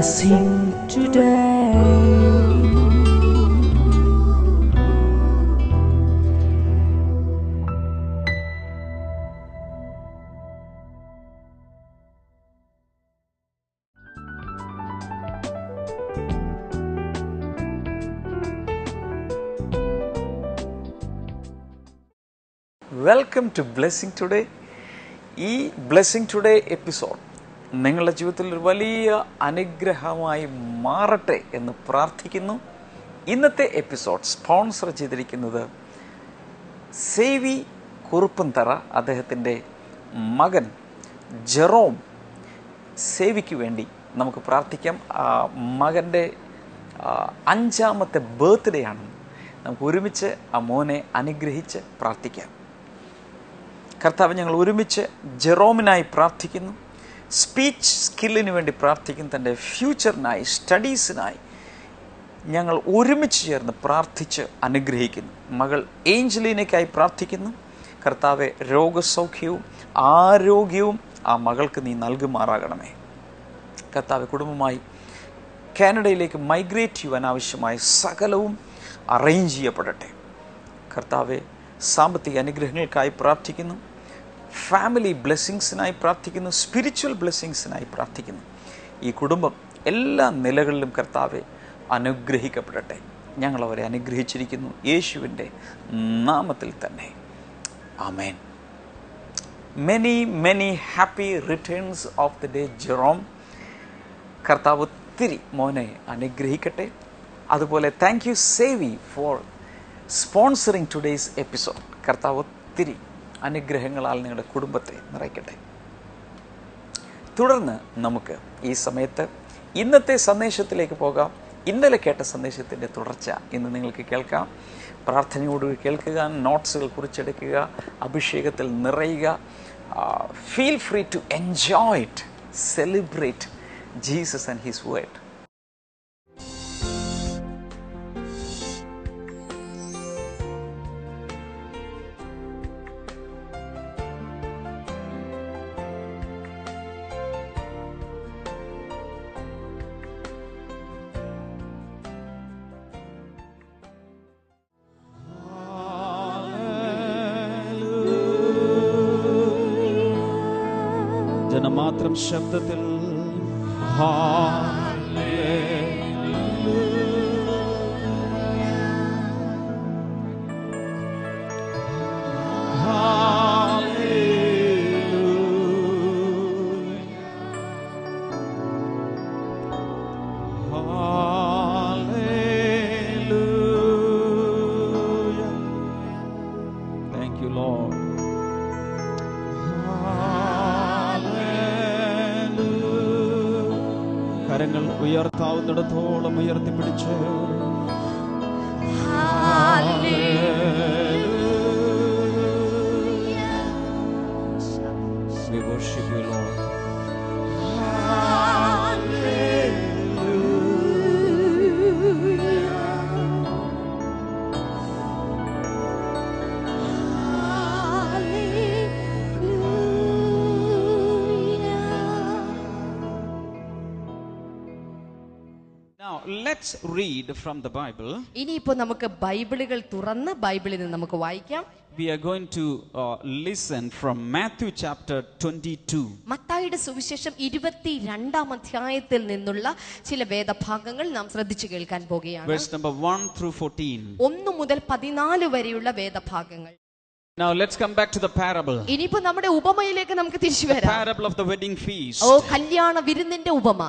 blessing today. Welcome to blessing today ഈ blessing today episode നിങ്ങളുടെ ജീവിതത്തിൽ ഒരു വലിയ അനുഗ്രഹമായി മാറട്ടെ എന്ന് പ്രാർത്ഥിക്കുന്നു. ഇന്നത്തെ എപ്പിസോഡ് സ്പോൺസർ ചെയ്തിരിക്കുന്നത് സേവി കുറുപ്പൻ തറ അദ്ദേഹത്തിന്റെ മകൻ ജെറോം. സേവിക്ക് വേണ്ടി നമുക്ക് പ്രാർത്ഥിക്കാം. മകന്റെ അഞ്ചാമത്തെ ബർത്ത്ഡേ ആണ്. നമുക്ക് ഒരുമിച്ച് ആ മോനെ അനുഗ്രഹിച്ച് പ്രാർത്ഥിക്കാം. കർത്താവ് ഞങ്ങൾ ഒരുമിച്ച് ജെറോമിനായി പ്രാർത്ഥിക്കുന്നു. സ്പീച്ച് സ്കില്ലിന് വേണ്ടി പ്രാർത്ഥിക്കും തന്റെ ഫ്യൂച്ചറിനായി സ്റ്റഡീസിനായി ഞങ്ങൾ ഒരുമിച്ച് ചേർന്ന് പ്രാർത്ഥിച്ച് അനുഗ്രഹിക്കുന്നു. മകൾ ഏഞ്ചലീനയ്ക്കായി പ്രാർത്ഥിക്കുന്നു. കർത്താവെ രോഗസൗഖ്യവും ആരോഗ്യവും ആ മകൾക്ക് നീ നൽകുമാറാകണമേ. കർത്താവ് കുടുംബമായി കാനഡയിലേക്ക് മൈഗ്രേറ്റ് ചെയ്യുവാൻ ആവശ്യമായ സകലവും അറേഞ്ച് ചെയ്യപ്പെടട്ടെ. കർത്താവെ സാമ്പത്തിക അനുഗ്രഹങ്ങൾക്കായി പ്രാർത്ഥിക്കുന്നു. ഫാമിലി ബ്ലെസ്സിങ്സിനായി പ്രാർത്ഥിക്കുന്നു സ്പിരിച്വൽ ബ്ലെസ്സിങ്സിനായി പ്രാർത്ഥിക്കുന്നു. ഈ കുടുംബം എല്ലാ നിലകളിലും കർത്താവെ അനുഗ്രഹിക്കപ്പെടട്ടെ. ഞങ്ങൾ അവരെ അനുഗ്രഹിച്ചിരിക്കുന്നു. യേശുവിന്റെ നാമത്തിൽ തന്നെ. ആമേൻ. Many many happy returns of the day Jerome കർത്താവ് ഒത്തിരി മോനെ അനുഗ്രഹിക്കട്ടെ. അതുപോലെ thank you Savi for sponsoring today's episode കർത്താവ് ഒത്തിരി അനുഗ്രഹങ്ങളാൽ നിങ്ങളുടെ കുടുംബത്തെ നിറയ്ക്കട്ടെ. തുടർന്ന് നമുക്ക് ഈ സമയത്ത് ഇന്നത്തെ സന്ദേശത്തിലേക്ക് പോകാം. ഇന്നലെ കേട്ട സന്ദേശത്തിന്റെ തുടർച്ച ഇന്ന് നിങ്ങൾക്ക് കേൾക്കാം. പ്രാർത്ഥനയോട് കേൾക്കുക നോട്ട്സുകൾ കുറിച്ചെടുക്കുക അഭിഷേകത്തിൽ നിറയുക feel free to enjoy it celebrate Jesus and his word ജനമാത്രം ശബ്ദത്തിൽ. Thank let's read from the Bible. ഇനിയിപ്പോ നമുക്ക് ബൈബിളുകൾ തുറന്ന് ബൈബിളിൽ നിന്ന് നമുക്ക് വായിക്കാം We are going to uh, listen from Matthew chapter 22. മത്തായിയുടെ സുവിശേഷം ഇരുപത്തി രണ്ടാം അധ്യായത്തിൽ നിന്നുള്ള ചില വേദഭാഗങ്ങൾ നാം ശ്രദ്ധിച്ചു കേൾക്കാൻ പോകുകയാണ് verse number 1 through 14. ഒന്ന് മുതൽ പതിനാല് വരെയുള്ള വേദഭാഗങ്ങൾ Now let's come back to the parable. ഇനിയിപ്പോ നമ്മുടെ ഉപമയിലേക്ക് നമുക്ക് തിരിച്ചു The വരാം parable of the wedding feast. ഓ കല്യാണ വിരുന്നിന്റെ ഉപമ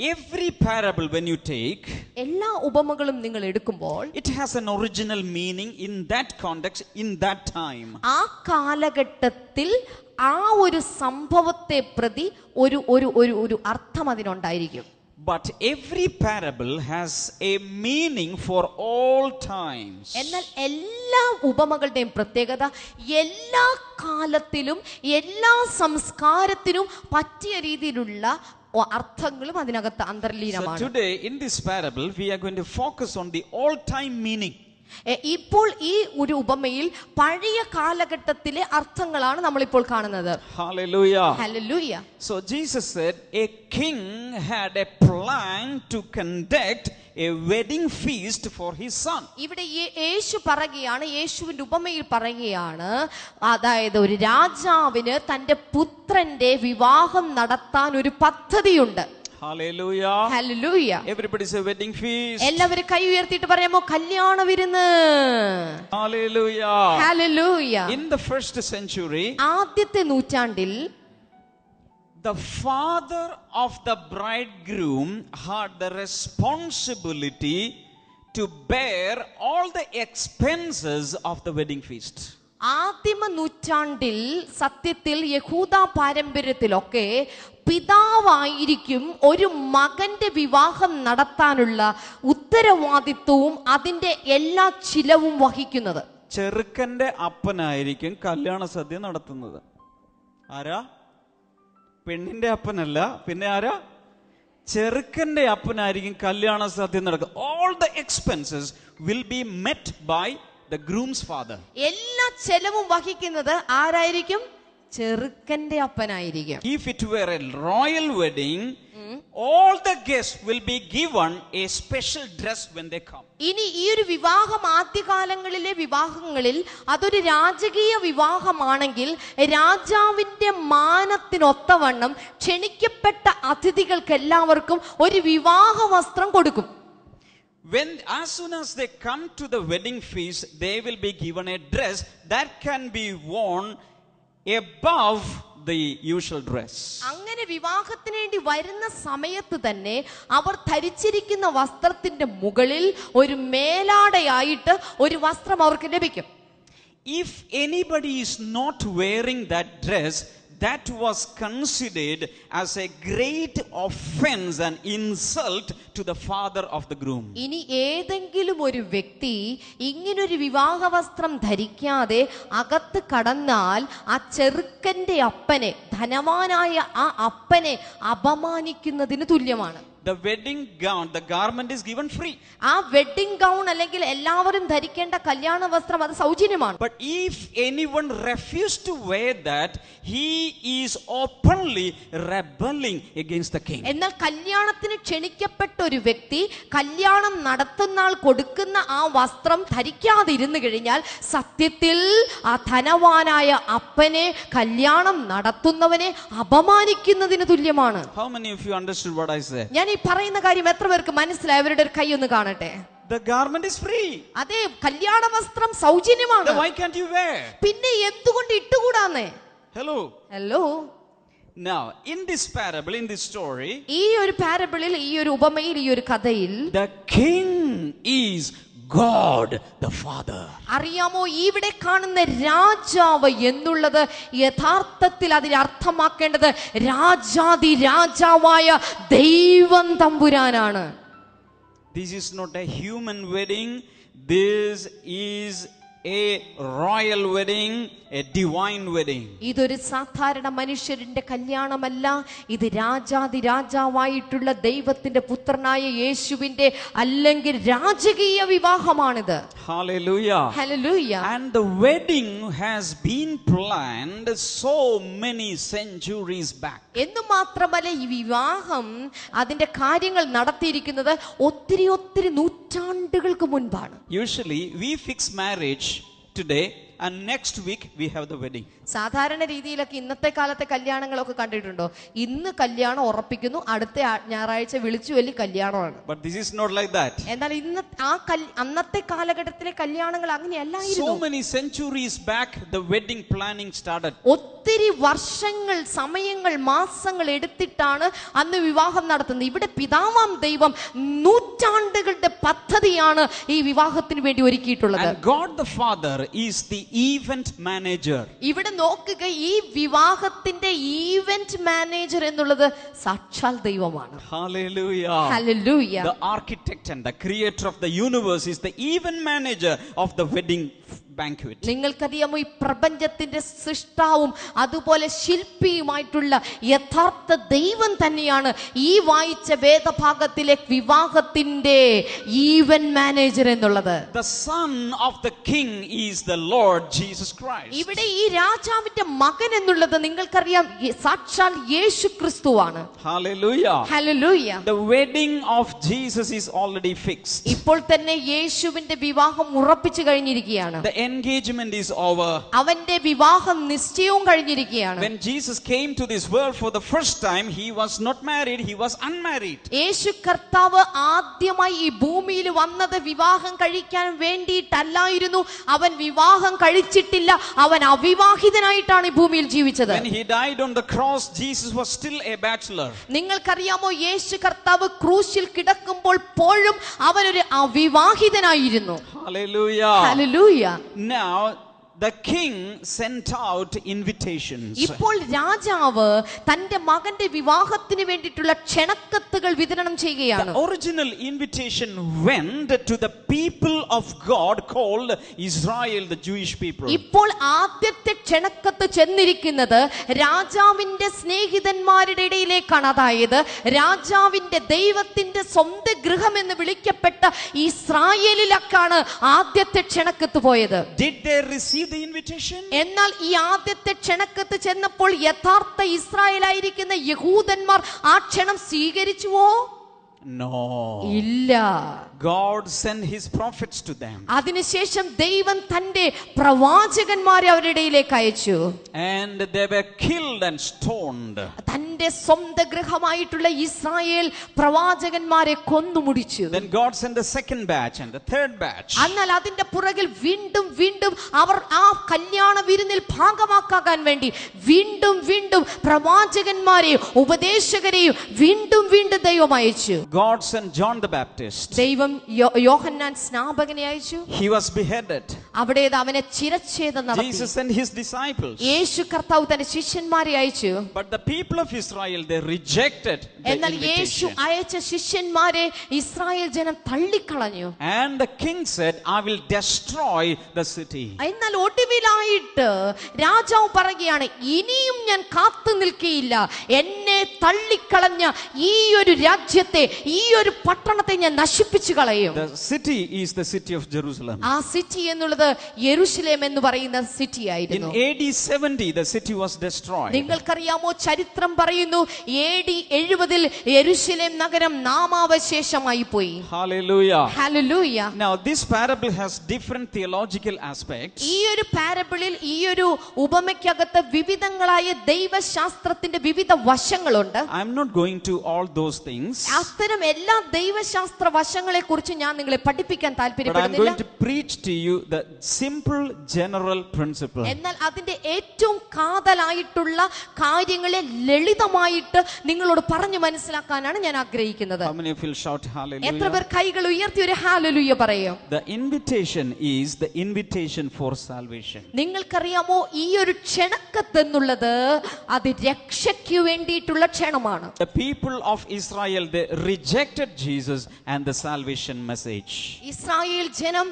Every parable, when you take, എല്ലാ ഉപമകളും നിങ്ങൾ എടുക്കുമ്പോൾ it has an original meaning in that context, in that time. ആ കാലഘട്ടത്തിൽ ആ ഒരു സംഭവത്തെ പ്രതി ഒരു ഒരു ഒരു ഒരു അർത്ഥം അതിനുണ്ടായിരിക്കും But every parable has a meaning for all times. എന്നാൽ എല്ലാ ഉപമകളുടെയും പ്രത്യേകത എല്ലാ കാലത്തിലും എല്ലാ സംസ്കാരത്തിനും പറ്റിയ രീതിയിലുള്ള ഒ- അർത്ഥങ്ങളും അതിനകത്ത് So അന്തർലീനമാണ് today, in this parable, we are going to focus on the all time meaning. എ, ഇപ്പോൾ ഈ ഒരു ഉപമയിൽ പഴയ കാലഘട്ടത്തിലെ അർത്ഥങ്ങളാണ് നമ്മളിപ്പോൾ കാണുന്നത്. So Jesus So Jesus said, a king had a plan to conduct a wedding feast for his son. ഇവിടെ യേശു പറയുകയാണ് യേശുവിന്റെ ഉപമയിൽ പറയുകയാണ് അതായത് ഒരു രാജാവിന് തന്റെ പുത്രന്റെ വിവാഹം നടത്താൻ ഒരു പദ്ധതിയുണ്ട്. Hallelujah. Hallelujah. Everybody say wedding feast. എല്ലാവരും കൈ ഉയർത്തിട്ട് പറയാമോ Hallelujah. Hallelujah. In the first century. The father of the bridegroom had the responsibility to bear all the expenses of the wedding feast. ആദ്യമ നൂറ്റാണ്ടിൽ സത്യത്തിൽ യഹൂദ പാരമ്പര്യത്തിലൊക്കെ പിതാവായിരിക്കും ഒരു മകന്റെ വിവാഹം നടത്താനുള്ള ഉത്തരവാദിത്വവും അതിന്റെ എല്ലാ ചിലവും വഹിക്കുന്നത്. ചെറുക്കന്റെ അപ്പനായിരിക്കും കല്യാണ സദ്യ നടത്തുന്നത്. ആരാ? പെണ്ണിന്റെ അപ്പനല്ല. പിന്നെ ആരാ? ചെറുക്കന്റെ അപ്പനായിരിക്കും കല്യാണ സദ്യ നടക്കുക all the expenses will be met by the groom's father എല്ലാ ചെലവും വഹിക്കുന്നത് ആരായിരിക്കും? ചെറുക്കന്റെ അപ്പനായിരിക്കും If it were a royal wedding, all the guests will be given a special dress when they come. ഇനി ഈ ഒരു വിവാഹം ആദ്യകാലങ്ങളിലെ വിവാഹങ്ങളിൽ അതൊരു രാജകീയ വിവാഹമാണെങ്കിൽ രാജാവിന്റെ മാനത്തിനൊത്തവണ്ണം ക്ഷണിക്കപ്പെട്ട അതിഥികൾക്ക് എല്ലാവർക്കും ഒരു വിവാഹ വസ്ത്രം കൊടുക്കും When as soon as they come to the wedding feast, they will be given a dress that can be worn above the usual dress. അങ്ങനെ വിവാഹത്തിന് വേണ്ടി വരുന്ന സമയത്ത് തന്നെ അവർ ധരിച്ചിരിക്കുന്ന വസ്ത്രത്തിന്റെ മുകളിൽ ഒരു മേലാടയായിട്ട് ഒരു വസ്ത്രം അവർക്ക് ലഭിക്കും If anybody is not wearing that dress, that was considered as a great offense and insult to the father of the groom. ഇനി ഏതെങ്കിലും ഒരു വ്യക്തി ഇങ്ങനൊരു വിവാഹ വസ്ത്രം ധരിക്കാതെ അകത്ത് കടന്നാൽ ആ ചെറുക്കന്റെ അപ്പനെ ധനവാനായ ആ അപ്പനെ അപമാനിക്കുന്നതിന് തുല്യമാണ് The wedding gown, the garment is given free. ആ വെഡിങ് ഗൗൺ അല്ലെങ്കിൽ എല്ലാവരും ധരിക്കേണ്ട കല്യാണ വസ്ത്രം അത് സൗജന്യമാണ് But if anyone refused to wear that, he is openly rebelling against the king. എന്നാൽ കല്യാണത്തിന് ക്ഷണിക്കപ്പെട്ട ഒരു വ്യക്തി കല്യാണം നടത്തുന്ന ആൾ കൊടുക്കുന്ന ആ വസ്ത്രം ധരിക്കാതിരുന്നു കഴിഞ്ഞാൽ സത്യത്തിൽ ആ ധനവാനായ അപ്പനെ കല്യാണം നടത്തുന്നവനെ അപമാനിക്കുന്നതിന് തുല്യമാണ് How many of you understood what I said? ഞാൻ ഈ പറയുന്ന കാര്യം എത്ര പേർക്ക് മനസ്സിലായി അവരുടെ ഒരു കൈ ഒന്ന് കാണട്ടെ The garment is free. അതെ കല്യാണ വസ്ത്രം സൗജന്യമാണ് why can't you wear? പിന്നെ എന്തുകൊണ്ട് ഇട്ടുകൂടാന്നേ Hello. Hello Now, in this parable, in this story, ഈ ഒരു പാരബിളിൽ ഈ ഒരു ഉപമയിൽ ഈ ഒരു കഥയിൽ the king is God the Father. അറിയാമോ ഇവിടെ കാണുന്ന രാജാവ് എന്നുള്ളത് യഥാർത്ഥത്തിൽ അതിൽ അർത്ഥമാക്കേണ്ടത് രാജാതി രാജാവായ ദൈവം തമ്പുരാനാണ് This is not a human wedding. This is a royal wedding, a divine wedding. ഇതൊരു സാധാരണ മനുഷ്യരുടെ കല്യാണമല്ല ഇത് രാജാതി രാജാവായിട്ടുള്ള ദൈവത്തിന്റെ പുത്രനായ യേശുവിന്റെ അല്ലെങ്കിൽ രാജകീയ വിവാഹമാണിത് Hallelujah. Hallelujah And the wedding has been planned so many centuries back. എന്ന് മാത്രമല്ല ഈ വിവാഹം അതിന്റെ കാര്യങ്ങൾ നടത്തിയിരിക്കുന്നത് ഒത്തിരി ഒത്തിരി നൂറ്റാണ്ടുകൾക്ക് മുൻപാണ് Usually, we fix marriage today, and next week we have the wedding. സാധാരണ രീതിയിലൊക്കെ ഇന്നത്തെ കാലത്തെ കല്യാണങ്ങളൊക്കെ കണ്ടിട്ടുണ്ടോ ഇന്ന് കല്യാണം ഉറപ്പിക്കുന്നു അടുത്ത ഞായറാഴ്ച വിളിച്ചു വലിയ കല്യാണമാണ് But this is not like that. എന്നാൽ ഇന്ന് ആ അന്നത്തെ കാലഘട്ടത്തിലെ കല്യാണങ്ങൾ So അങ്ങനെയല്ലായിരുന്നു many centuries back, the wedding planning started. ഒത്തിരി വർഷങ്ങൾ സമയങ്ങൾ മാസങ്ങൾ എടുത്തിട്ടാണ് അന്ന് വിവാഹം നടത്തുന്നത് ഇവിടെ പിതാവാം ദൈവം നൂറ്റാണ്ടുകളുടെ പദ്ധതിയാണ് ഈ വിവാഹത്തിന് വേണ്ടി ഒരുക്കിയിട്ടുള്ളത് And God the Father is event manager ഇവിടെ നോക്കുക ഈ വിവാഹത്തിന്റെ ഈവന്റ് മാനേജർ എന്നുള്ളത് സാക്ഷാൽ ദൈവമാണ്. Hallelujah hallelujah the architect and the creator of the universe is the event manager of the wedding banquet. നിങ്ങൾക്കറിയാമോ ഈ പ്രപഞ്ചത്തിന്റെ സൃഷ്ടാവും അതുപോലെ ശില്പിയുമായിട്ടുള്ള യഥാർത്ഥ ദൈവം തന്നെയാണ് ഈ വായിച്ച വേദഭാഗത്തിലെ വിവാഹത്തിന്റെ ഈവൻ മാനേജർ എന്നുള്ളത് The son of the king is the Lord Jesus Christ. ഇവിടെ ഈ രാജാവിന്റെ മകൻ എന്നുള്ളത് നിങ്ങൾക്കറിയാം സാക്ഷാൽ യേശു ക്രിസ്തുവാണ് The wedding of Jesus is already fixed. ഇപ്പോൾ തന്നെ യേശുവിന്റെ വിവാഹം ഉറപ്പിച്ചു കഴിഞ്ഞിരിക്കുകയാണ് The engagement is over. അവന്റെ വിവാഹം നിശ്ചയവും കഴിഞ്ഞിരിക്കുകയാണ് When Jesus came to this world for the first time, he was not married, he was unmarried. യേശു കർത്താവ് ആദ്യമായി ഈ ഭൂമിയിൽ വന്നത് വിവാഹം കഴിക്കാൻ വേണ്ടിയിട്ടല്ലായിരുന്നു അവൻ വിവാഹം കഴിച്ചിട്ടില്ല അവൻ അവിവാഹിതനായിട്ടാണ് ഈ ഭൂമിയിൽ ജീവിച്ചത് When he died on the cross, Jesus was still a bachelor. നിങ്ങൾക്കറിയാമോ യേശു കർത്താവ് ക്രൂശിൽ കിടക്കുമ്പോൾ പോഴും അവനൊരു അവിവാഹിതനായിരുന്നു Hallelujah. Hallelujah now, the king sent out invitations. ഇപ്പോൾ രാജാവ് തന്റെ മകന്റെ വിവാഹത്തിന് വേണ്ടിയിട്ടുള്ള ക്ഷണക്കത്തുകൾ വിതരണം ചെയ്യുകയാണ് The original invitation went to the people of God called Israel, the Jewish people. ഇപ്പോൾ ആദ്യത്തെ ക്ഷണക്കത്ത് ചെന്നിരിക്കുന്നത് രാജാവിന്റെ സ്നേഹിതന്മാരുടെ ഇടയിലേക്കാണ് അതായത് രാജാവിന്റെ ദൈവത്തിന്റെ സ്വന്തം ഗൃഹം എന്ന് വിളിക്കപ്പെട്ട ഇസ്രായേലിലേക്കാണ് ആദ്യത്തെ ക്ഷണക്കത്ത് പോയത് Did they receive the invitation? എന്നാൽ ഈ ആദ്യത്തെ ക്ഷണക്കത്ത് ചെന്നപ്പോൾ യഥാർത്ഥ ഇസ്രായേലായിരിക്കുന്ന യഹൂദന്മാർ ആ ക്ഷണം സ്വീകരിച്ചുവോ No. ഇല്ല God sent his prophets to them. അതിനുശേഷം ദൈവം തന്റെ പ്രവാചകന്മാരെ അവരുടെ ഇടയിലേക്ക് അയച്ചു And they were killed and stoned. തന്റെ സ്വന്തം ഗൃഹമായിട്ടുള്ള ഇസ്രായേൽ പ്രവാചകന്മാരെ കൊന്നുമുടിച്ചു Then God sent the second batch and the third batch. എന്നാൽ അതിന്റെ പുറകിൽ വീണ്ടും വീണ്ടും അവർ ആ കല്യാണ വിരുന്നിൽ ഭാഗമാക്കാൻ വേണ്ടി വീണ്ടും വീണ്ടും പ്രവാചകന്മാരെയും ഉപദേശകരെയും വീണ്ടും വീണ്ടും ദൈവം അയച്ചു God sent John the Baptist. ദൈവം യോഹന്നാൻ സ്നാപകനെ അയച്ചു He was beheaded. അവിടെ അവനെ ചിരച്ഛേദം നടത്തി Jesus sent his disciples. യേശു കർത്താവ് തന്റെ ശിഷ്യന്മാരെ അയച്ചു But the people of Israel, they rejected the എന്നാൽ യേശു. അയച്ച ശിഷ്യന്മാരെ ഇസ്രായേൽ ജനം തള്ളിക്കളഞ്ഞു And the king said, I will destroy the city. എന്നാൽ ഒടുവിലായിട്ട് രാജാവ് പറയുകയാണ് ഇനിയും ഞാൻ കാത്തു നിൽക്കുകയില്ല എന്നെ തള്ളിക്കളഞ്ഞ ഈ ഒരു രാജ്യത്തെ ഈ ഒരു പട്ടണത്തെ ഞാൻ നശിപ്പിച്ചു കളയും. City is the city of Jerusalem ആ സിറ്റി എന്നുള്ളത് യെരുശലേം എന്ന് പറയുന്ന സിറ്റി ആയിരുന്നു. In AD 70, the city was destroyed നിങ്ങൾക്കറിയാമോ? ചരിത്രം പറയുന്നു എഡി 70 ൽ യെരുശലേം നഗരം നാമാവശേഷമായി പോയി. Hallelujah hallelujah now this parable has different theological aspects ഈ ഒരു പാരബിളിൽ ഈ ഒരു ഉപമയ്ക്കകത്ത് വിവിധങ്ങളായ ദൈവശാസ്ത്രത്തിന്റെ വിവിധ വശങ്ങളുണ്ട്. I'm not going to all those things, അത്തരം എല്ലാ ദൈവശാസ്ത്ര വശങ്ങളെ കുറിച്ച് ഞാൻ നിങ്ങളെ പഠിപ്പിക്കാൻ താല്പര്യപ്പെടുന്നില്ല. എന്നാൽ അതിന്റെ ഏറ്റവും കാതലായിട്ടുള്ള കാര്യങ്ങളെ ലളിതമായിട്ട് നിങ്ങളോട് പറഞ്ഞു മനസ്സിലാക്കാനാണ് ഞാൻ ആഗ്രഹിക്കുന്നത്. എത്ര പേർ കൈകൾ ഉയർത്തി ഒരു ഹാലലുയ്യ പറയും? Invitation is is invitation for salvation. നിങ്ങൾക്കറിയാമോ ഈ ഒരു ക്ഷണക്കത്തെന്നുള്ളത് അത് രക്ഷയ്ക്ക് വേണ്ടിയിട്ടുള്ള ക്ഷണമാണ്. People of Israel rejected Jesus and the salvation message. Israel ജനം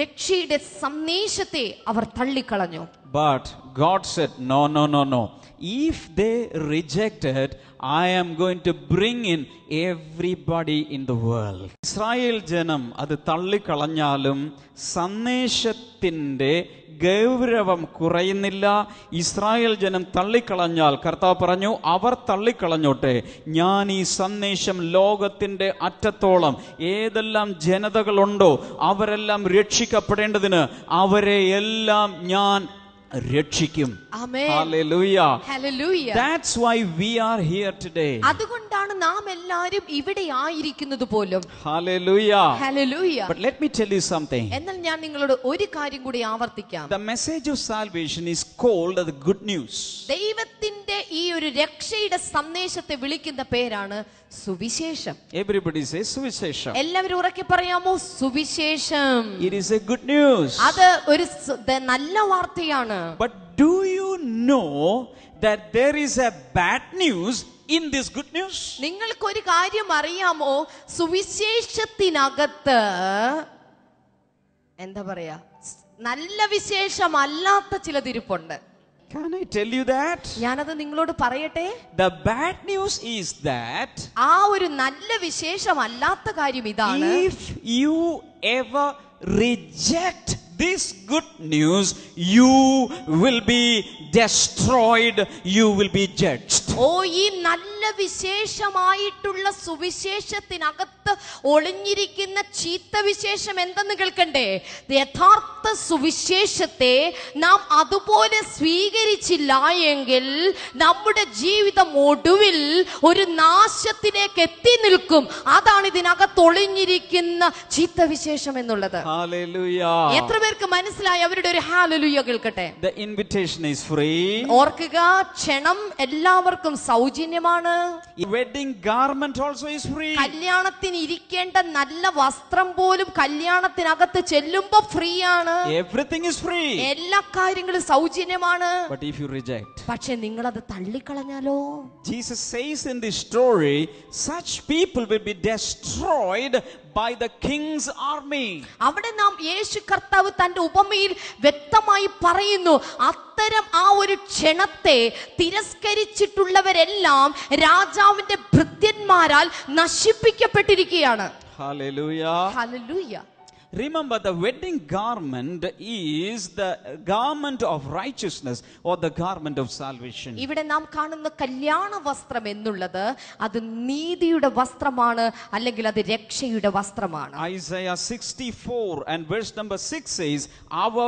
രക്ഷയുടെ സന്ദേശത്തെ അവർ തള്ളിക്കളഞ്ഞു But God said, No, no, no, no. If they rejected, I am going to bring in everybody in the world. Israel ജനം അത് തള്ളിക്കളഞ്ഞാലും സന്ദേശത്തിന്റെ ഗൗരവം കുറയുന്നില്ല Israel ജനം തള്ളിക്കളഞ്ഞാൽ കർത്താവ് പറഞ്ഞു അവർ തള്ളിക്കളഞ്ഞോട്ടെ ഞാൻ ഈ സന്ദേശം ലോകത്തിന്റെ അറ്റത്തോളം ഏതെല്ലാം ജനതകളുണ്ടോ അവരെല്ലാം രക്ഷിക്കപ്പെടേണ്ടതിന് അവരെ എല്ലാം ഞാൻ രക്ഷിക്കും. That's why we are here today. അതുകൊണ്ട് അതുകൊണ്ടാണ് നാം എല്ലാവരും ഇവിടെ ആയിരിക്കുന്നത് പോലും Hallelujah. Hallelujah. But let me tell you something. എന്നാൽ ഞാൻ നിങ്ങളോട് ഒരു കാര്യം കൂടി ആവർത്തിക്കാം The message of salvation is called the good news. ദൈവത്തിന്റെ ഈ ഒരു രക്ഷയുടെ സന്ദേശത്തെ വിളിക്കുന്ന പേരാണ് സുവിശേഷം Everybody says സുവിശേഷം എല്ലാവരും ഉറക്കെ പറയാമോ സുവിശേഷം It is a good news. അത് ഒരു സ- നല്ല വാർത്തയാണ് But do you know that there is a bad news in this good news? നിങ്ങൾക്കൊരു കാര്യം അറിയാമോ സുവിശേഷത്തിനകത്ത് എന്താ പറയാ നല്ല വിശേഷമല്ലാത്ത ചിലതിരിപ്പുണ്ട് Can I tell you that? ഞാനത് നിങ്ങളോട് പറയട്ടെ The bad news is that ആ ഒരു നല്ല വിശേഷമല്ലാത്ത കാര്യം ഇതാണ് if you ever reject this good news, you will be destroyed, you will be judged. ഓ ഈ നല്ല വിശേഷമായിട്ടുള്ള സുവിശേഷത്തിനകത്ത് ഒളിഞ്ഞിരിക്കുന്ന ചീത്ത വിശേഷം എന്തെന്ന് കേൾക്കണ്ടേ? യഥാർത്ഥ സുവിശേഷത്തെ നാം അതുപോലെ സ്വീകരിച്ചില്ല എങ്കിൽ നമ്മുടെ ജീവിതം ഒടുവിൽ ഒരു നാശത്തിലേക്ക് എത്തി നിൽക്കും. അതാണ് ഇതിനകത്ത് ഒളിഞ്ഞിരിക്കുന്ന ചീത്ത വിശേഷം എന്നുള്ളത്. എത്ര പേർക്ക് മനസ്സിലായി? അവരുടെ ഒരു ഹാലലുയ കേൾക്കട്ടെ. ഓർക്കുക ക്ഷണം എല്ലാവർക്കും സൗജന്യമാണ്. Wedding garment also is free. കല്യാണത്തിന് ഇരിക്കേണ്ട നല്ല വസ്ത്രം പോലും കല്യാണത്തിനകത്ത് ചെല്ലുമ്പോ ഫ്രീ ആണ് Everything is free. എല്ലാ കാര്യങ്ങളും സൗജന്യമാണ് But if you reject, പക്ഷെ നിങ്ങളത് തള്ളിക്കളഞ്ഞാലോ Jesus says in this story, such people will be destroyed by the king's army. അവിടെ നാം യേശു കർത്താവ് തന്റെ ഉപമയിൽ വ്യക്തമായി പറയുന്നു അത്തരം ആ ഒരു ക്ഷണത്തെ തിരസ്കരിച്ചിട്ടുള്ളവരെല്ലാം രാജാവിന്റെ ഭൃത്യന്മാരാൽ നശിപ്പിക്കപ്പെട്ടിരിക്കുകയാണ് Hallelujah. Hallelujah Remember, the wedding garment is the garment of righteousness or the garment of salvation. ഇവിടെ നാം കാണുന്ന കല്യാണ വസ്ത്രം എന്നുള്ളത് അത് നീതിയുടെ വസ്ത്രമാണ് അല്ലെങ്കിൽ അത് രക്ഷയുടെ വസ്ത്രമാണ് Isaiah 64 and verse number 6 says, Our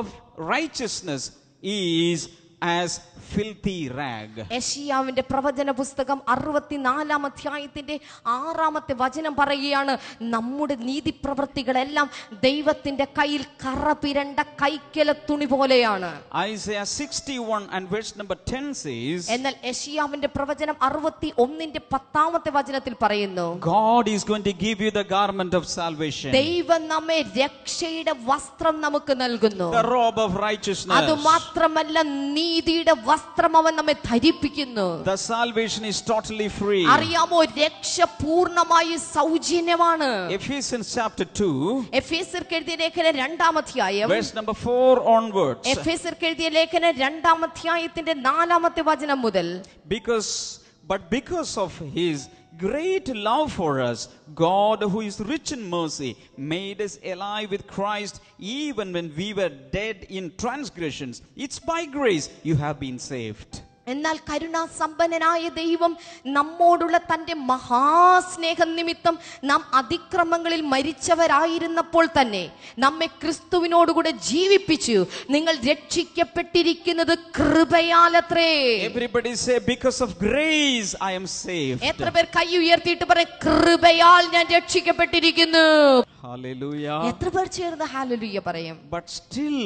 righteousness is as filthy rag. യശിയാവിന്റെ പ്രവചന പുസ്തകം അറുപത്തിനാലാം അധ്യായത്തിന്റെ ആറാമത്തെ വചനം പറയുകയാണ് നമ്മുടെ നീതി പ്രവൃത്തികളെല്ലാം ദൈവത്തിന്റെ കയ്യിൽ കറപിരണ്ട കൈക്കല തുണി പോലെയാണ് Isaiah 61 and verse number 10 says, എന്നാൽ യശിയാവിന്റെ പ്രവചനം അറുപത്തി ഒന്നിന്റെ പത്താമത്തെ വചനത്തിൽ പറയുന്നു God is going to give you the garment of salvation, ദൈവം നമ്മെ രക്ഷയുടെ വസ്ത്രം നമുക്ക് നൽകുന്നു the robe of righteousness. അത് മാത്രമല്ല നീതിയുടെ വസ്ത്രം അവൻ നമ്മെ ധരിപ്പിക്കുന്നു The salvation is totally free. അറിയാമോ രക്ഷ പൂർണമായി സൗജന്യമാണ് Ephesians chapter 2, എഫേസർക്ക് എഴുതിയ ലേഖനം രണ്ടാം അധ്യായം verse number 4 onwards. എഫേസർക്ക് എഴുതിയ ലേഖനം രണ്ടാം അധ്യായത്തിന്റെ നാലാമത്തെ വചനം മുതൽ because but because of his great love for us, God, who is rich in mercy, made us alive with Christ even when we were dead in transgressions. It's by grace you have been saved. എന്നാൽ കരുണാസമ്പന്നനായ ദൈവം നമ്മോടുള്ള തന്റെ മഹാസ്നേഹം നിമിത്തം നാം അതിക്രമങ്ങളിൽ മരിച്ചവരായിരുന്നപ്പോൾ തന്നെ നമ്മെ ക്രിസ്തുവിനോടുകൂടെ ജീവിപ്പിച്ചു. നിങ്ങൾ രക്ഷിക്കപ്പെട്ടിരിക്കുന്നത് കൃപയാലത്രേ. Everybody say because of grace I am safe എത്ര പേർ കൈ ഉയർത്തിയിട്ട് പറയും കൃപയാൽ ഞാൻ രക്ഷിക്കപ്പെട്ടിരിക്കുന്നു. Hallelujah. എത്ര പേർ ചേർന്ന് ഹാലലൂയ പറയും? But still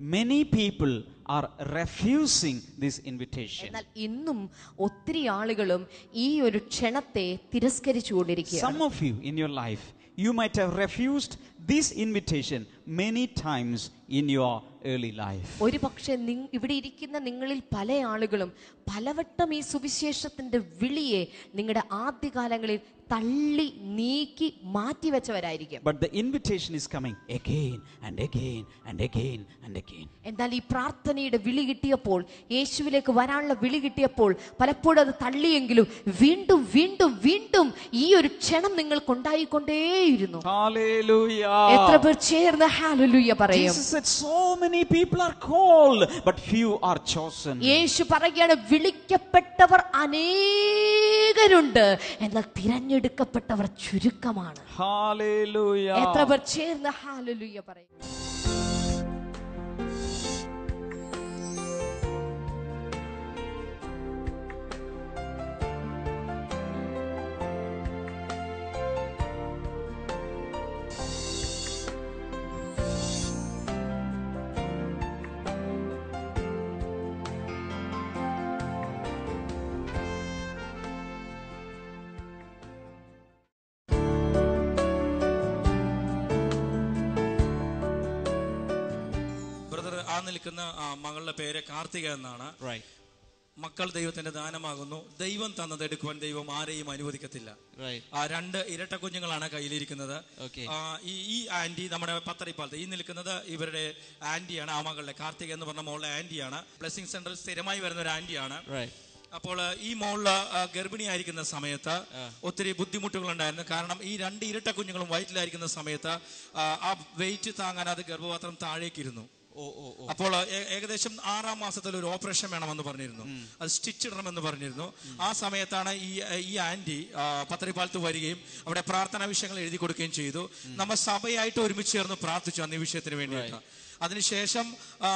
many people are refusing this invitation. എന്നാൽ ഇന്നും ഒത്തിരി ആളുകളും ഈ ഒരു ക്ഷണത്തെ തിരസ്കരിച്ചുകൊണ്ടിരിക്കുകയാണ് Some of you in your life, you might have refused this invitation many times in your early life. ഒരു പക്ഷേ ഇവിടെ ഇരിക്കുന്ന നിങ്ങളിൽ പല ആളുകളും പലവട്ടം ഈ സുവിശേഷത്തിന്റെ വിളിയെ നിങ്ങളുടെ ആദ്യകാലങ്ങളിൽ തള്ളി നീക്കി മാറ്റിവെച്ചവരായിരിക്കും But the invitation is coming again and again and again and again. എന്നാൽ ഈ പ്രാർത്ഥനയുടെ വിളി കിട്ടിയപ്പോൾ യേശുവിലേക്ക് വരാനുള്ള വിളി കിട്ടിയപ്പോൾ പലപ്പോഴും അത് തള്ളിയെങ്കിലും വീണ്ടും വീണ്ടും വീണ്ടും ഈ ഒരു ക്ഷണം നിങ്ങൾക്കുണ്ടായിക്കൊണ്ടേയിരുന്നു എത്ര Hallelujah. പേർ ചേർന്ന് ഹാലലുയ്യ പറയും So many people are called, but few are chosen. യേശു പറയുകയാണ് വിളിക്കപ്പെട്ടവർ അനേകരുണ്ട് എന്നാൽ തിരഞ്ഞെടുക്കപ്പെട്ടവർ ചുരുക്കമാണ് എത്ര. പേർ ചേർന്ന് ഹാലലുയ്യ പറയും നിൽക്കുന്ന ആ, മകളുടെ പേര് കാർത്തിക എന്നാണ്. മക്കൾ ദൈവത്തിന്റെ ദാനമാകുന്നു. ദൈവം തന്നത് എടുക്കുവാൻ ദൈവം ആരെയും അനുവദിക്കത്തില്ല. ആ രണ്ട് ഇരട്ട കുഞ്ഞുങ്ങളാണ് കയ്യിലിരിക്കുന്നത്. ഈ ആന്റി നമ്മുടെ പത്തറിപ്പാലത്ത് ഈ നിൽക്കുന്നത് ഇവരുടെ ആന്റിയാണ് ആ മകളുടെ കാർത്തിക എന്ന് പറഞ്ഞ മോളുടെ ആന്റിയാണ്. ബ്ലെസ്സിംഗ് സെന്ററിൽ സ്ഥിരമായി വരുന്ന ഒരു ആന്റിയാണ്. അപ്പോൾ ഈ മോളിൽ ഗർഭിണിയായിരിക്കുന്ന സമയത്ത് ഒത്തിരി ബുദ്ധിമുട്ടുകൾ ഉണ്ടായിരുന്നു കാരണം ഈ രണ്ട് ഇരട്ട കുഞ്ഞുങ്ങളും വയറ്റിലായിരിക്കുന്ന സമയത്ത് ആ, വെയിറ്റ് താങ്ങാൻ അത് ഗർഭപാത്രം താഴേക്കിരുന്നു. അപ്പോൾ ഏകദേശം ആറാം മാസത്തിൽ ഒരു ഓപ്പറേഷൻ വേണമെന്ന് പറഞ്ഞിരുന്നു. അത് സ്റ്റിച്ച് ഇടണമെന്ന് പറഞ്ഞിരുന്നു. ആ സമയത്താണ് ഈ ഈ ആന്റി ആ, വരികയും അവിടെ പ്രാർത്ഥനാ വിഷയങ്ങൾ എഴുതി കൊടുക്കുകയും ചെയ്തു. നമ്മൾ സഭയായിട്ട് ഒരുമിച്ച് ചേർന്ന് പ്രാർത്ഥിച്ചു അന്ന് ഈ വിഷയത്തിന് വേണ്ടിയിട്ട്. അതിനുശേഷം ആ,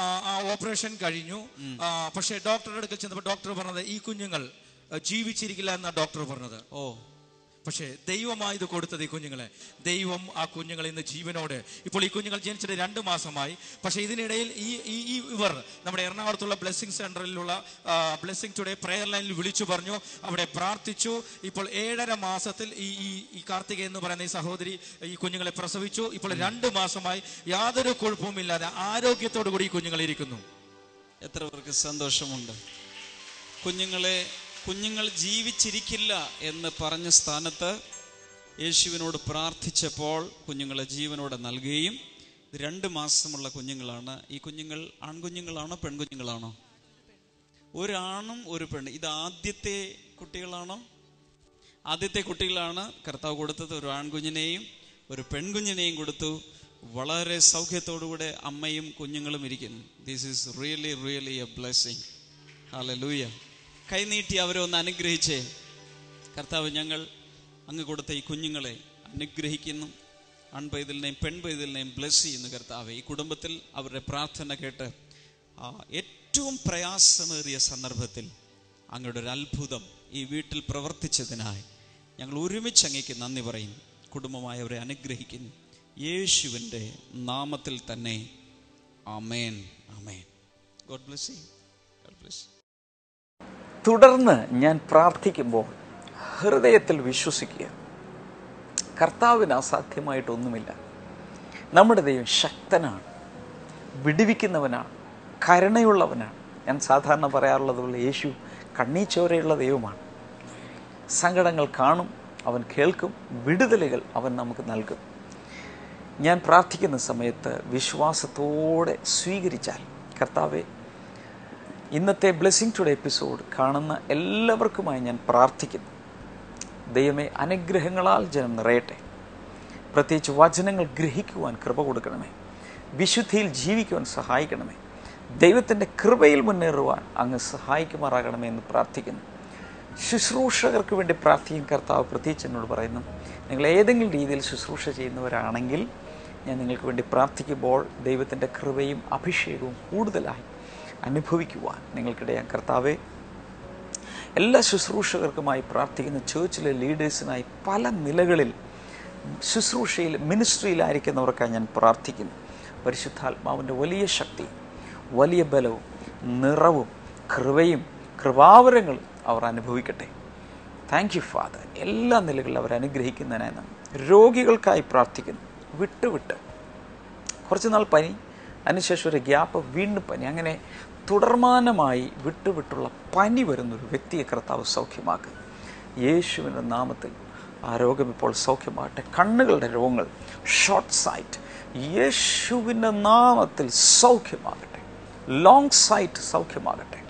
ഓപ്പറേഷൻ കഴിഞ്ഞു. പക്ഷേ ഡോക്ടറുടെ അടുക്കൽ ചെന്നപ്പോൾ ഡോക്ടർ പറഞ്ഞത് ഈ കുഞ്ഞുങ്ങൾ ജീവിച്ചിരിക്കില്ല എന്നാണ് ഡോക്ടർ പറഞ്ഞത്. ഓ. പക്ഷേ ദൈവമായി ഇത് കൊടുത്തത് ഈ കുഞ്ഞുങ്ങളെ. ദൈവം ആ കുഞ്ഞുങ്ങളെ ഇന്ന് ജീവനോട്. ഇപ്പോൾ ഈ കുഞ്ഞുങ്ങൾ ജനിച്ചിട്ട് രണ്ട് മാസമായി. പക്ഷേ ഇതിനിടയിൽ ഈ ഈ ഇവർ നമ്മുടെ എറണാകുളത്തുള്ള ബ്ലെസ്സിംഗ് സെന്ററിലുള്ള ബ്ലെസ്സിംഗ് ടുഡേ പ്രെയർ ലൈനിൽ വിളിച്ചു പറഞ്ഞു. അവിടെ പ്രാർത്ഥിച്ചു. ഇപ്പോൾ ഏഴര മാസത്തിൽ ഈ ഈ ഈ കാർത്തിക എന്ന് പറയുന്ന ഈ സഹോദരി ഈ കുഞ്ഞുങ്ങളെ പ്രസവിച്ചു. ഇപ്പോൾ രണ്ട് മാസമായി യാതൊരു കുഴപ്പവുമില്ലാതെ ആരോഗ്യത്തോടു കൂടി ഈ കുഞ്ഞുങ്ങൾ ഇരിക്കുന്നു. എത്ര പേർക്ക് സന്തോഷമുണ്ട്? കുഞ്ഞുങ്ങളെ കുഞ്ഞുങ്ങൾ ജീവിച്ചിരിക്കില്ല എന്ന് പറഞ്ഞ സ്ഥാനത്ത് യേശുവിനോട് പ്രാർത്ഥിച്ചപ്പോൾ കുഞ്ഞുങ്ങളെ ജീവനോടെ നൽകുകയും രണ്ട് മാസമുള്ള കുഞ്ഞുങ്ങളാണ്. ഈ കുഞ്ഞുങ്ങൾ ആൺകുഞ്ഞുങ്ങളാണോ പെൺകുഞ്ഞുങ്ങളാണോ? ഒരാണും ഒരു പെണ്ണ്. ഇത് ആദ്യത്തെ കുട്ടികളാണോ? ആദ്യത്തെ കുട്ടികളാണ്. കർത്താവ് കൊടുത്തത് ഒരു ആൺകുഞ്ഞിനെയും ഒരു പെൺകുഞ്ഞിനെയും കൊടുത്തു. വളരെ സൗഖ്യത്തോടുകൂടെ അമ്മയും കുഞ്ഞുങ്ങളും ഇരിക്കുന്നു. This is really really a blessing hallelujah കൈനീട്ടി അവരെ ഒന്ന് അനുഗ്രഹിച്ചേ. കർത്താവ് ഞങ്ങൾ അങ്ങ് കൊടുത്ത ഈ കുഞ്ഞുങ്ങളെ അനുഗ്രഹിക്കുന്നു. ആൺപൈതലിനെയും പെൺപൈതലിനെയും ബ്ലെസ് ചെയ്യുന്നു കർത്താവ്. ഈ കുടുംബത്തിൽ അവരുടെ പ്രാർത്ഥന കേട്ട് ഏറ്റവും പ്രയാസമേറിയ സന്ദർഭത്തിൽ അങ്ങയുടെ ഒരു അത്ഭുതം ഈ വീട്ടിൽ പ്രവർത്തിച്ചതിനായി ഞങ്ങൾ ഒരുമിച്ച് അങ്ങേക്ക് നന്ദി പറയും കുടുംബമായി അവരെ അനുഗ്രഹിക്കുന്നു. യേശുവിന്റെ നാമത്തിൽ തന്നെ. Amen amen God bless you God bless you തുടർന്ന് ഞാൻ പ്രാർത്ഥിക്കുമ്പോൾ ഹൃദയത്തിൽ വിശ്വസിക്കുക. കർത്താവിന് അസാധ്യമായിട്ടൊന്നുമില്ല. നമ്മുടെ ദൈവം ശക്തനാണ്. വിടുവിക്കുന്നവനാണ്. കരുണയുള്ളവനാണ്. ഞാൻ സാധാരണ പറയാറുള്ളത് പോലെ യേശു കണ്ണീച്ചോരയുള്ള ദൈവമാണ്. സങ്കടങ്ങൾ കാണും അവൻ കേൾക്കും വിടുതലുകൾ അവൻ നമുക്ക് നൽകും. ഞാൻ പ്രാർത്ഥിക്കുന്ന സമയത്ത് വിശ്വാസത്തോടെ സ്വീകരിച്ചാൽ കർത്താവെ ഇന്നത്തെ ബ്ലെസ്സിങ് ടുഡേ എപ്പിസോഡ് കാണുന്ന എല്ലാവർക്കുമായി ഞാൻ പ്രാർത്ഥിക്കുന്നു. ദൈവമേ അനുഗ്രഹങ്ങളാൽ ജനം നിറയട്ടെ. പ്രത്യേകിച്ച് വചനങ്ങൾ ഗ്രഹിക്കുവാൻ കൃപ കൊടുക്കണമേ. വിശുദ്ധിയിൽ ജീവിക്കുവാൻ സഹായിക്കണമേ. ദൈവത്തിന്റെ കൃപയിൽ മുന്നേറുവാൻ അങ്ങ് സഹായിക്കുമാറാകണമേ എന്ന് പ്രാർത്ഥിക്കുന്നു. ശുശ്രൂഷകർക്ക് വേണ്ടി പ്രാർത്ഥിക്കും. കർത്താവ് പ്രത്യേകിച്ച് എന്നോട് പറയുന്നു നിങ്ങൾ ഏതെങ്കിലും രീതിയിൽ ശുശ്രൂഷ ചെയ്യുന്നവരാണെങ്കിൽ ഞാൻ നിങ്ങൾക്ക് വേണ്ടി പ്രാർത്ഥിക്കുമ്പോൾ ദൈവത്തിന്റെ കൃപയും അഭിഷേകവും കൂടുതലായി അനുഭവിക്കുവാൻ നിങ്ങൾക്കിടയാൻ കർത്താവെ എല്ലാ ശുശ്രൂഷകർക്കുമായി പ്രാർത്ഥിക്കുന്ന ചേർച്ചിലെ ലീഡേഴ്സിനായി പല നിലകളിൽ ശുശ്രൂഷയിൽ മിനിസ്ട്രിയിലായിരിക്കുന്നവർക്കായി ഞാൻ പ്രാർത്ഥിക്കുന്നു. പരിശുദ്ധാത്മാവിന്റെ വലിയ ശക്തി വലിയ ബലവും നിറവും കൃപയും കൃപാവരങ്ങളും അവർ അനുഭവിക്കട്ടെ. താങ്ക് യു ഫാദർ എല്ലാ നിലകളിലും അവർ അനുഗ്രഹിക്കുന്നതിനായി നാം രോഗികൾക്കായി പ്രാർത്ഥിക്കുന്നു. വിട്ടുവിട്ട്. കുറച്ച് നാൾ പനി അതിനുശേഷം ഒരു ഗ്യാപ്പ് വീണ്ടും പനി. അങ്ങനെ തുടർമാനമായി വിട്ടുവിട്ടുള്ള പനി വരുന്നൊരു വ്യക്തിയെ കർത്താവ് സൗഖ്യമാക്കുക യേശുവിന്റെ നാമത്തിൽ ആ രോഗം ഇപ്പോൾ സൗഖ്യമാകട്ടെ. കണ്ണുകളുടെ രോഗങ്ങൾ ഷോർട്ട് സൈറ്റ് യേശുവിന്റെ നാമത്തിൽ സൗഖ്യമാകട്ടെ. ലോങ് സൈറ്റ് സൗഖ്യമാകട്ടെ.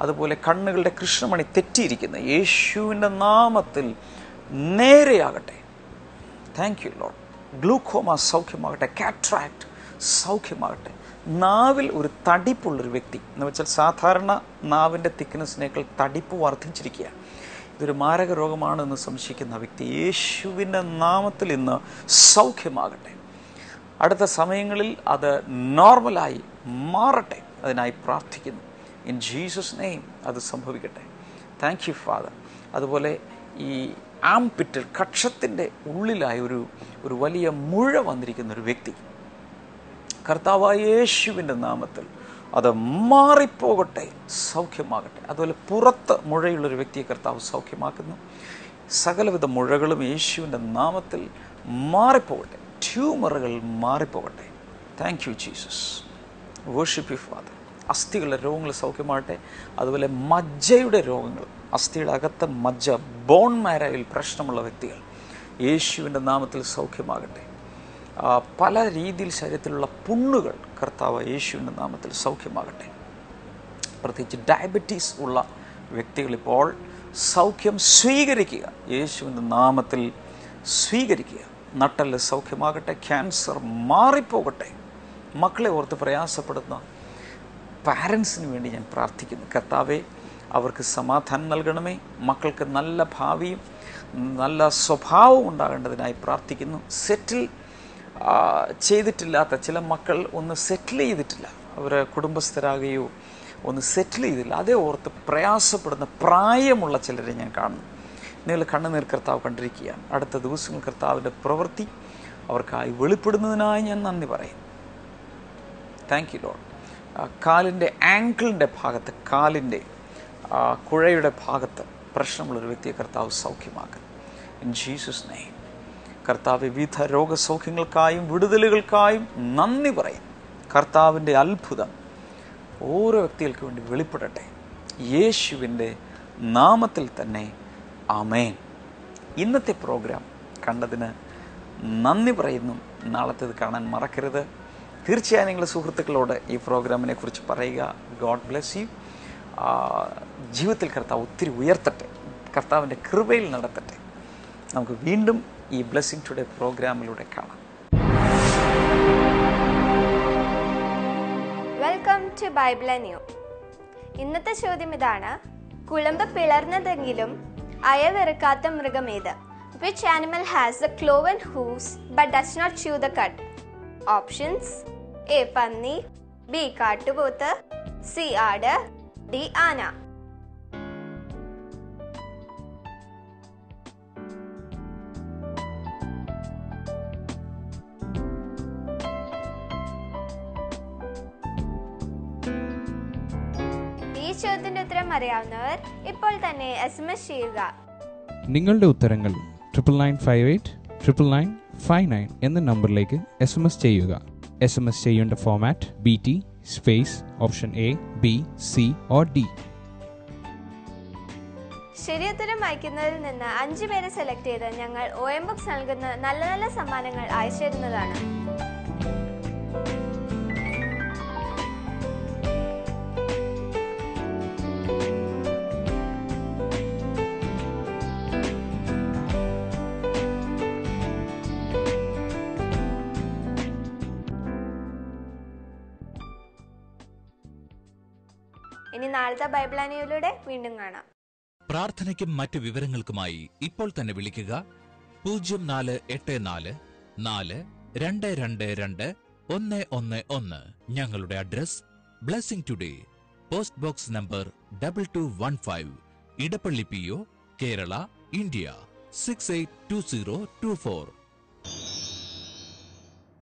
അതുപോലെ കണ്ണുകളുടെ കൃഷ്ണമണി തെറ്റിയിരിക്കുന്ന യേശുവിന്റെ നാമത്തിൽ നേരെയാകട്ടെ. താങ്ക് യു ലോഡ് ഗ്ലൂക്കോമ സൗഖ്യമാകട്ടെ. കാട്രാക്ട് സൗഖ്യമാകട്ടെ. നാവിൽ ഒരു തടിപ്പുള്ളൊരു വ്യക്തി എന്ന് വെച്ചാൽ സാധാരണ നാവിന്റെ തിക്നെസ്സിനേക്കാൾ തടിപ്പ് വർദ്ധിച്ചിരിക്കുക ഇതൊരു മാരക രോഗമാണെന്ന് സംശയിക്കുന്ന വ്യക്തി യേശുവിന്റെ നാമത്തിൽ ഇന്ന് സൗഖ്യമാകട്ടെ. അടുത്ത സമയങ്ങളിൽ അത് നോർമലായി മാറട്ടെ അതിനായി പ്രാർത്ഥിക്കുന്നു. ഇൻ ജീസസ് നെയിം അത് സംഭവിക്കട്ടെ. താങ്ക് യു ഫാദർ അതുപോലെ ഈ ആംപിറ്റിൽ കക്ഷത്തിന്റെ ഉള്ളിലായി ഒരു ഒരു വലിയ മുഴ വന്നിരിക്കുന്ന ഒരു വ്യക്തി കർത്താവായ യേശുവിന്റെ നാമത്തിൽ അത് മാറിപ്പോകട്ടെ സൗഖ്യമാകട്ടെ. അതുപോലെ പുറത്ത് മുഴയുള്ളൊരു വ്യക്തിയെ കർത്താവ് സൗഖ്യമാക്കുന്നു. സകലവിധ മുഴകളും യേശുവിന്റെ നാമത്തിൽ മാറിപ്പോകട്ടെ. ട്യൂമറുകൾ മാറിപ്പോകട്ടെ. Thank you Jesus worship you father അസ്ഥികളുടെ രോഗങ്ങൾ സൗഖ്യമാകട്ടെ. അതുപോലെ മജ്ജയുടെ രോഗങ്ങൾ അസ്ഥിയുടെ അകത്തെ മജ്ജ ബോൺ മാരയിൽ പ്രശ്നമുള്ള വ്യക്തികൾ യേശുവിന്റെ നാമത്തിൽ സൗഖ്യമാകട്ടെ. പല രീതിയിൽ ശരീരത്തിലുള്ള പുണ്ണുകൾ കർത്താവ് യേശുവിന്റെ നാമത്തിൽ സൗഖ്യമാകട്ടെ. പ്രത്യേകിച്ച് ഡയബറ്റീസ് ഉള്ള വ്യക്തികളിപ്പോൾ സൗഖ്യം സ്വീകരിക്കുക. യേശുവിന്റെ നാമത്തിൽ സ്വീകരിക്കുക. നട്ടൽ സൗഖ്യമാകട്ടെ ക്യാൻസർ മാറിപ്പോകട്ടെ. മക്കളെ ഓർത്ത് പ്രയാസപ്പെടുന്ന പാരൻസിന് വേണ്ടി ഞാൻ പ്രാർത്ഥിക്കുന്നു. കർത്താവെ അവർക്ക് സമാധാനം നൽകണമേ. മക്കൾക്ക് നല്ല ഭാവിയും നല്ല സ്വഭാവവും ഉണ്ടാകേണ്ടതിനായി പ്രാർത്ഥിക്കുന്നു. സെറ്റിൽ ചെയ്തിട്ടില്ലാത്ത ചില മക്കൾ ഒന്ന് സെറ്റിൽ ചെയ്തിട്ടില്ല. അവർ കുടുംബസ്ഥരാകുകയോ ഒന്ന് സെറ്റിൽ ചെയ്തില്ല. അതേ ഓർത്ത് പ്രയാസപ്പെടുന്ന പ്രായമുള്ള ചിലരെ ഞാൻ കാണുന്നു. നിങ്ങൾ കണ്ണുനീർ കർത്താവ് കണ്ടിരിക്കുകയാണ്. അടുത്ത ദിവസങ്ങൾ കർത്താവിന്റെ പ്രവൃത്തി അവർക്കായി വെളിപ്പെടുന്നതിനായി ഞാൻ നന്ദി പറയും താങ്ക് യു ലോഡ് കാലിന്റെ ആങ്കിളിന്റെ ഭാഗത്ത് കാലിന്റെ കുഴയുടെ ഭാഗത്ത് പ്രശ്നമുള്ളൊരു വ്യക്തിയെ കർത്താവ് സൗഖ്യമാക്കുന്നു. ജീസസ് നെയ്മ് കർത്താവ് വിവിധ രോഗസൗഖ്യങ്ങൾക്കായും വിടുതലുകൾക്കായും നന്ദി പറയും. കർത്താവിന്റെ അത്ഭുതം ഓരോ വ്യക്തികൾക്ക് വേണ്ടി വെളിപ്പെടട്ടെ. യേശുവിന്റെ നാമത്തിൽ തന്നെ അമേൻ ഇന്നത്തെ പ്രോഗ്രാം കണ്ടതിന് നന്ദി പറയുന്നു. നാളത്തേത് കാണാൻ മറക്കരുത്. തീർച്ചയായും നിങ്ങൾ സുഹൃത്തുക്കളോട് ഈ പ്രോഗ്രാമിനെ കുറിച്ച് പറയുക. God bless you. ജീവിതത്തിൽ കർത്താവ് ഒത്തിരി ഉയർത്തട്ടെ. കർത്താവിന്റെ കൃപയിൽ നടത്തട്ടെ. നമുക്ക് വീണ്ടും ഈ ബ്ലെസ്സിങ് ടുഡേ പ്രോഗ്രാമിലൂടെ കാണാം. വെൽക്കം ടു ബൈബിൾ ന്യൂ ഇന്നത്തെ ചോദ്യം ഇതാണ് കുളമ്പ് പിളർന്നതെങ്കിലും അയവിറക്കാത്ത മൃഗമേത് which animal has the cloven hooves but does not chew the cud options A പന്നി ബി കാട്ടുപോത്ത് സി ആട് ഡി ആന. ഈ ചോദ്യത്തിന്റെ ഉത്തരം അറിയാവുന്നവർ ഇപ്പോൾ തന്നെ എസ് എം എസ് ചെയ്യുക. നിങ്ങളുടെ ഉത്തരങ്ങൾ triple nine five eight triple nine five nine എന്ന നമ്പറിലേക്ക് എസ് എം എസ് ചെയ്യുക. എസ് എം എസ് ചെയ്യേണ്ട format B T space option A B C or D ശരിയുത്തരം അയക്കുന്നതിൽ നിന്ന് അഞ്ചു പേരെ സെലക്ട് ചെയ്ത് ഞങ്ങൾ ഒ എം ബുക്സ് നൽകുന്ന നല്ല നല്ല സമ്മാനങ്ങൾ അയച്ചു തരുന്നതാണ് നാളത്തെ ബൈബിൾ അനിയിലൂടെ വീണ്ടും കാണാം. പ്രാർത്ഥനയ്ക്കും മറ്റു വിവരങ്ങൾക്കുമായി ഇപ്പോൾ തന്നെ വിളിക്കുക. പൂജ്യം നാല് എട്ട് നാല് നാല് രണ്ട് രണ്ട് രണ്ട് ഒന്ന് ഒന്ന് ഒന്ന്. ഞങ്ങളുടെ address blessing today post box number double two one five Edappally P O Kerala India six eight two zero two four.